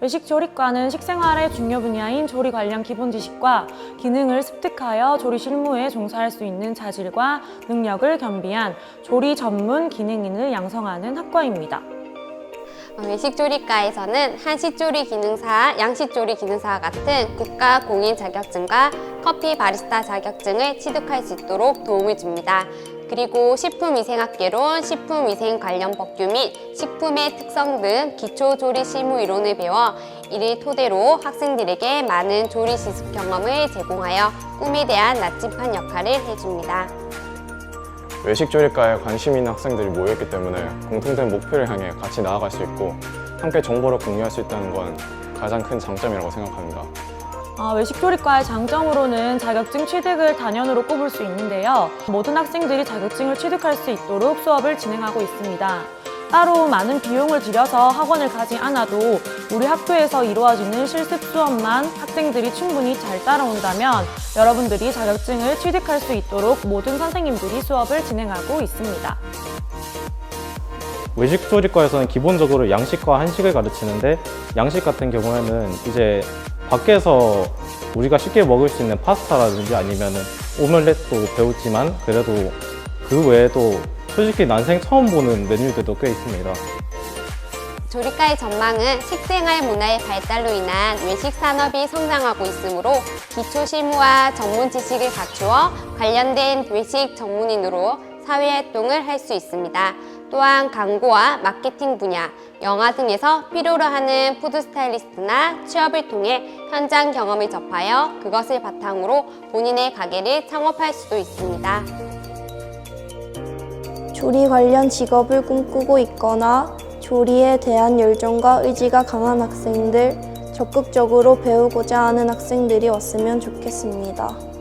외식 조리과는 식생활의 중요 분야인 조리 관련 기본 지식과 기능을 습득하여 조리 실무에 종사할 수 있는 자질과 능력을 겸비한 조리 전문 기능인을 양성하는 학과입니다. 외식조리과에서는 한식조리 기능사, 양식조리 기능사와 같은 국가 공인 자격증과 커피 바리스타 자격증을 취득할 수 있도록 도움을 줍니다. 그리고 식품위생학개론, 식품위생 관련 법규 및 식품의 특성 등 기초 조리 실무 이론을 배워 이를 토대로 학생들에게 많은 조리 지식 경험을 제공하여 꿈에 대한 나침반 역할을 해줍니다. 외식 조리과에 관심 있는 학생들이 모였기 때문에 공통된 목표를 향해 같이 나아갈 수 있고 함께 정보를 공유할 수 있다는 건 가장 큰 장점이라고 생각합니다. 아, 외식조리과의 장점으로는 자격증 취득을 단연으로 꼽을 수 있는데요. 모든 학생들이 자격증을 취득할 수 있도록 수업을 진행하고 있습니다. 따로 많은 비용을 들여서 학원을 가지 않아도 우리 학교에서 이루어지는 실습 수업만 학생들이 충분히 잘 따라온다면 여러분들이 자격증을 취득할 수 있도록 모든 선생님들이 수업을 진행하고 있습니다. 외식조리과에서는 기본적으로 양식과 한식을 가르치는데 양식 같은 경우에는 이제 밖에서 우리가 쉽게 먹을 수 있는 파스타라든지 아니면 오믈렛도 배웠지만 그래도 그 외에도 솔직히 난생 처음 보는 메뉴들도 꽤 있습니다. 조리과의 전망은 식생활 문화의 발달로 인한 외식 산업이 성장하고 있으므로 기초 실무와 전문 지식을 갖추어 관련된 외식 전문인으로 사회 활동을 할 수 있습니다. 또한 광고와 마케팅 분야, 영화 등에서 필요로 하는 푸드 스타일리스트나 취업을 통해 현장 경험을 접하여 그것을 바탕으로 본인의 가게를 창업할 수도 있습니다. 조리 관련 직업을 꿈꾸고 있거나 조리에 대한 열정과 의지가 강한 학생들, 적극적으로 배우고자 하는 학생들이 왔으면 좋겠습니다.